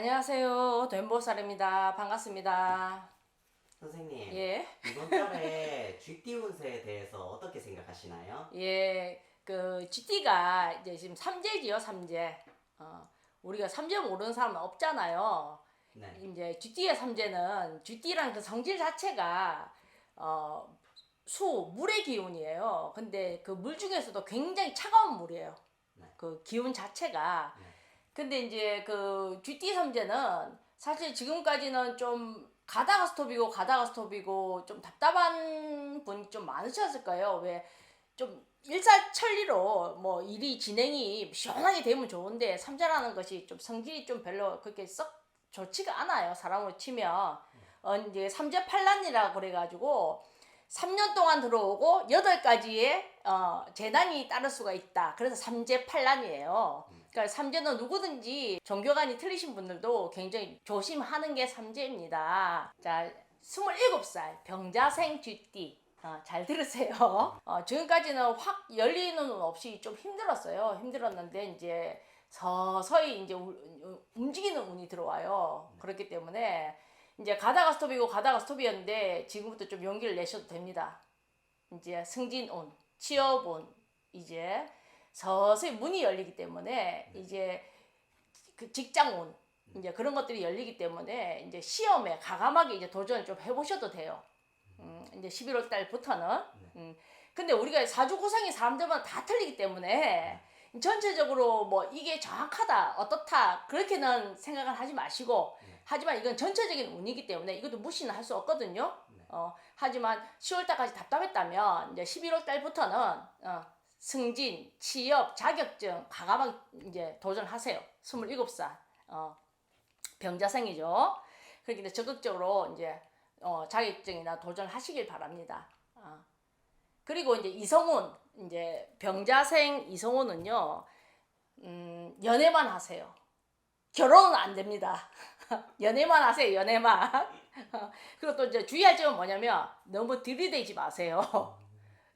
안녕하세요. 된보살입니다. 반갑습니다. 선생님 예. 이번 달에 쥐띠 운세에 대해서 어떻게 생각하시나요? 예. 그 GT가 이제 지금 삼재지요, 삼재. 어, 우리가 삼재 모르는 사람은 없잖아요. 네. 이제 GT의 삼재는 GT라는 그 성질 자체가 어, 수, 물의 기운이에요. 근데 그 물 중에서도 굉장히 차가운 물이에요. 네. 그 기운 자체가. 네. 근데 이제 그 GT 삼재는 사실 지금까지는 좀 가다가 스톱이고 가다가 스톱이고 좀 답답한 분이 좀 많으셨을 거예요. 왜 좀 일사천리로 뭐 일이 진행이 시원하게 되면 좋은데 삼재라는 것이 좀 성질이 좀 별로 그렇게 썩 좋지가 않아요. 사람으로 치면 어 이제 삼재 팔란이라고 그래가지고 3년 동안 들어오고 8가지의 어, 재난이 따를 수가 있다. 그래서 삼재팔란이에요. 그러니까 삼재는 누구든지 종교관이 틀리신 분들도 굉장히 조심하는 게 삼재입니다. 자, 27살 병자생 쥐띠. 어, 잘 들으세요. 어, 지금까지는 확 열리는 운 없이 좀 힘들었어요. 힘들었는데 이제 서서히 이제 우- 움직이는 운이 들어와요. 그렇기 때문에 이제 가다가 스톱이고 가다가 스톱이었는데 지금부터 좀 용기를 내셔도 됩니다. 이제 승진운, 취업운 이제 서서히 문이 열리기 때문에 이제 그 직장운 이제 그런 것들이 열리기 때문에 이제 시험에 가감하게 이제 도전을 좀 해보셔도 돼요. 음, 이제 11월 달부터는. 음. 근데 우리가 사주 구성이 사람들마다 다 틀리기 때문에 전체적으로 뭐 이게 정확하다, 어떻다 그렇게는 생각을 하지 마시고 하지만 이건 전체적인 운이기 때문에 이것도 무시는 할 수 없거든요. 어, 하지만 10월 달까지 답답했다면 이제 11월 달부터는 어, 승진, 취업, 자격증 가감하게 이제 도전하세요. 27살. 어, 병자생이죠. 그렇기 때문에 적극적으로 이제 어, 자격증이나 도전하시길 바랍니다. 어. 그리고 이제 이성운 이제 병자생 이성운은요 음, 연애만 하세요. 결혼은 안 됩니다. 연애만 하세요. 연애만. 그리고 또 이제 주의할 점은 뭐냐면 너무 들이대지 마세요.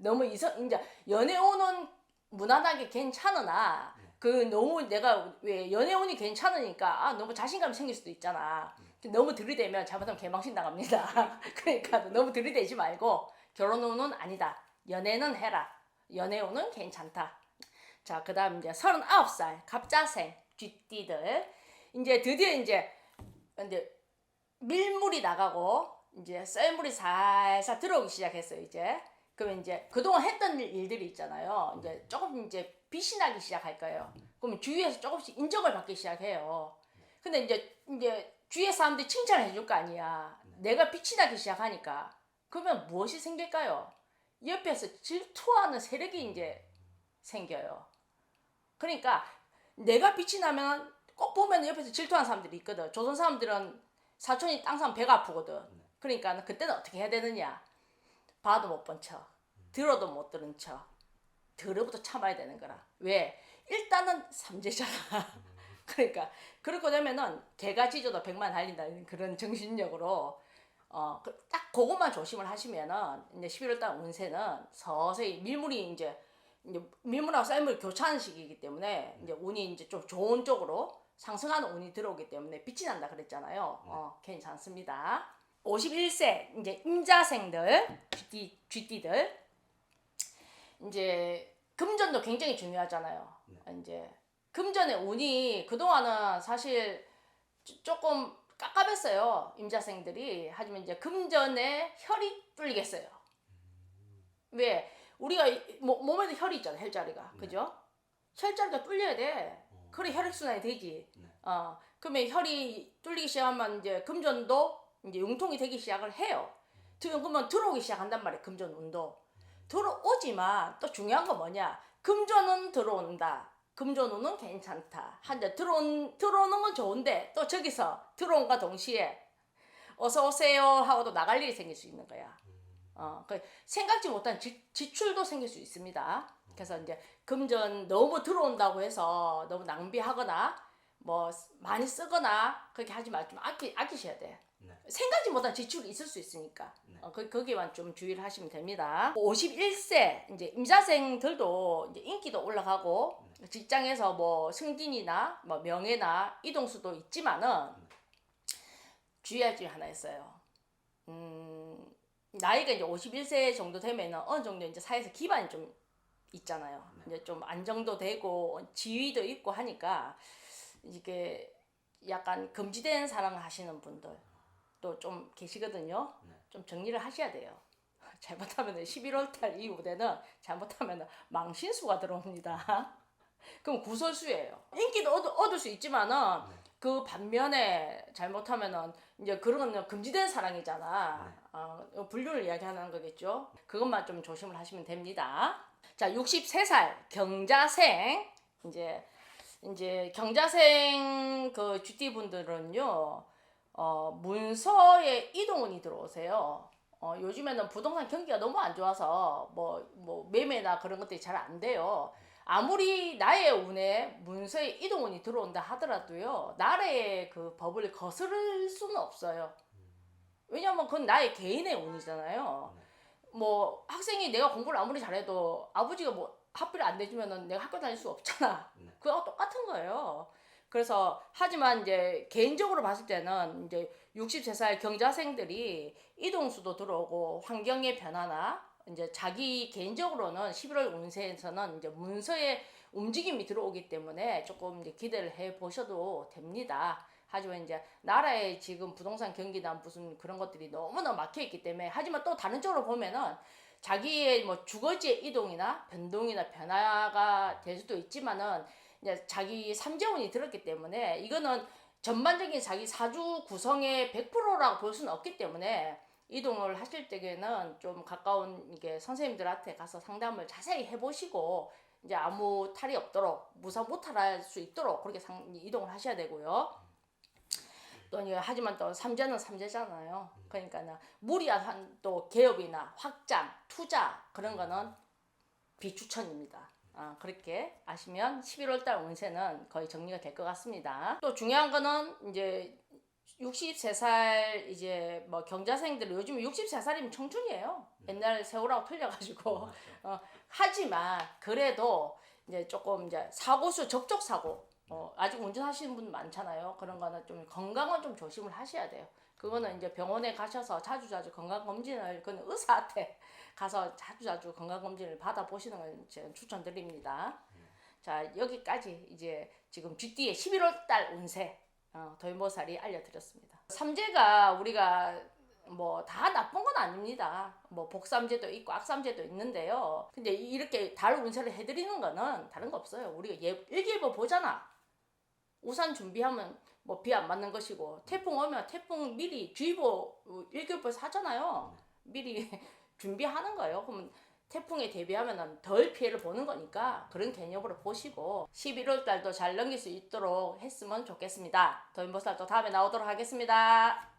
너무 이성 이제 연애운은 무난하게 괜찮으나 그 너무 내가 왜 연애운이 괜찮으니까 아 너무 자신감이 생길 수도 있잖아. 너무 들이대면 잘못하면 개망신 나갑니다. 그러니까 너무 들이대지 말고 결혼운은 아니다. 연애는 해라. 연애운은 괜찮다. 자, 그다음 이제 39살 갑자생 쥐띠들 이제 드디어 이제 이제 밀물이 나가고 이제 썰물이 살살 들어오기 시작했어요, 이제. 그러면 이제 그동안 했던 일- 일들이 있잖아요. 이제 조금 이제 빛이 나기 시작할 거예요. 그러면 주위에서 조금씩 인정을 받기 시작해요. 근데 이제 이제 주위의 사람들이 칭찬을 해줄 거 아니야. 내가 빛이 나기 시작하니까. 그러면 무엇이 생길까요? 옆에서 질투하는 세력이 이제 생겨요. 그러니까 내가 빛이 나면 꼭 보면 옆에서 질투하는 사람들이 있거든. 조선 사람들은 사촌이 땅 사면 배가 아프거든. 그러니까 그때는 어떻게 해야 되느냐? 봐도 못 본 척, 들어도 못 들은 척, 들어부터 참아야 되는 거라. 왜? 일단은 삼재잖아. 그러니까 그렇게 되면은 개가 짖어도 백만 달린다는 그런 정신력으로 어, 그- 딱 그것만 조심을 하시면은 이제 11월 달 운세는 서서히 밀물이 이제 이제 밀물하고 쌀물 교차하는 시기이기 때문에 이제 운이 이제 좀 좋은 쪽으로 상승하는 운이 들어오기 때문에 빛이 난다 그랬잖아요. 어, 괜찮습니다. 51세 이제 임자생들 쥐띠 쥐띠들 이제 금전도 굉장히 중요하잖아요. 이제 금전의 운이 그동안은 사실 조- 조금 깝깝했어요. 임자생들이. 하지만 이제 금전에 혈이 뚫리겠어요. 왜? 우리가 이- 모- 몸에도 혈이 있잖아, 혈자리가. 그죠? 혈자리가 뚫려야 돼. 그래 혈액순환이 되지. 어, 그러면 혈이 뚫리기 시작하면 이제 금전도 이제 융통이 되기 시작을 해요. 그러면 들어오기 시작한단 말이에요, 금전 운도. 들어오지만 또 중요한 건 뭐냐? 금전은 들어온다. 금전운은 괜찮다. 한데 들어온 들어오는 건 좋은데 또 저기서 들어온과 동시에 어서 오세요 하고도 나갈 일이 생길 수 있는 거야. 어, 그 생각지 못한 지, 지출도 생길 수 있습니다. 그래서 이제 금전 너무 들어온다고 해서 너무 낭비하거나 뭐 많이 쓰거나 그렇게 하지 말고 좀 아끼 아끼셔야 돼. 네. 생각지보다 지출이 있을 수 있으니까 네. 어, 그, 거기만 좀 주의를 하시면 됩니다. 51세 이제 임자생들도 이제 인기도 올라가고 직장에서 뭐 승진이나 뭐 명예나 이동수도 있지만은 주의할 점이 하나 있어요. 음, 나이가 이제 51세 정도 되면은 어느 정도 이제 사회에서 기반이 좀 있잖아요. 이제 좀 안정도 되고 지위도 있고 하니까 이게 약간 금지된 사랑을 하시는 분들 또 좀 계시거든요. 네. 좀 정리를 하셔야 돼요. 잘못하면 11월 달 이후에는 잘못하면 망신수가 들어옵니다. 그럼 구설수예요. 인기도 얻, 얻을 수 있지만은 네. 그 반면에 잘못하면은 이제 그런 건 금지된 사랑이잖아. 네. 어, 분류를 이야기하는 거겠죠. 그것만 좀 조심을 하시면 됩니다. 자, 63살 경자생 이제 이제 경자생 그 GT 분들은요. 어, 문서에 이동운이 들어오세요. 어, 요즘에는 부동산 경기가 너무 안 좋아서 뭐, 뭐 매매나 그런 것들이 잘 안 돼요. 아무리 나의 운에 문서에 이동운이 들어온다 하더라도요, 나라의 그 법을 거스를 수는 없어요. 왜냐면 그건 나의 개인의 운이잖아요. 뭐 학생이 내가 공부를 아무리 잘해도 아버지가 뭐 학비를 안 내주면은 내가 학교 다닐 수 없잖아. 네. 그거하고 똑같은 거예요. 그래서 하지만 이제 개인적으로 봤을 때는 이제 63살 경자생들이 이동수도 들어오고 환경의 변화나 이제 자기 개인적으로는 11월 운세에서는 이제 문서의 움직임이 들어오기 때문에 조금 이제 기대를 해 보셔도 됩니다. 하지만 이제 나라의 지금 부동산 경기나 무슨 그런 것들이 너무나 막혀 있기 때문에 하지만 또 다른 쪽으로 보면은 자기의 뭐 주거지의 이동이나 변동이나 변화가 될 수도 있지만은 이제 자기 삼재운이 들었기 때문에 이거는 전반적인 자기 사주 구성의 100%라고 볼 수는 없기 때문에 이동을 하실 때에는 좀 가까운 이게 선생님들한테 가서 상담을 자세히 해보시고 이제 아무 탈이 없도록 무사 무탈할 수 있도록 그렇게 상, 이동을 하셔야 되고요. 또 하지만 또 삼재는 삼재잖아요. 그러니까는 무리한 또 개업이나 확장, 투자 그런 거는 비추천입니다. 아, 그렇게 아시면 11월달 운세는 거의 정리가 될 것 같습니다. 또 중요한 거는 이제 63살 이제 뭐 경자생들 요즘 63살이면 청춘이에요. 옛날 세월하고 틀려가지고 맞죠. 하지만 그래도 이제 조금 이제 사고수 접촉 사고 어, 아직 운전하시는 분 많잖아요. 그런 거는 좀 건강은 좀 조심을 하셔야 돼요. 그거는 이제 병원에 가셔서 자주 자주 건강 검진을 그는 의사한테 가서 자주 자주 건강 검진을 받아 보시는 걸 추천드립니다. 자 여기까지 이제 지금 GD의 11월 달 운세 어, 도인보살이 알려드렸습니다. 삼재가 우리가 뭐 다 나쁜 건 아닙니다. 뭐 복삼재도 있고 악삼재도 있는데요. 근데 이렇게 달 운세를 해드리는 거는 다른 거 없어요. 우리가 예, 일기예보 보잖아. 우산 준비하면 뭐 비 안 맞는 것이고 태풍 오면 태풍 미리 주의보 어, 일기예보 사잖아요. 미리 준비하는 거예요. 그러면 태풍에 대비하면 덜 피해를 보는 거니까 그런 개념으로 보시고 11월 달도 잘 넘길 수 있도록 했으면 좋겠습니다. 도인보살 또 다음에 나오도록 하겠습니다.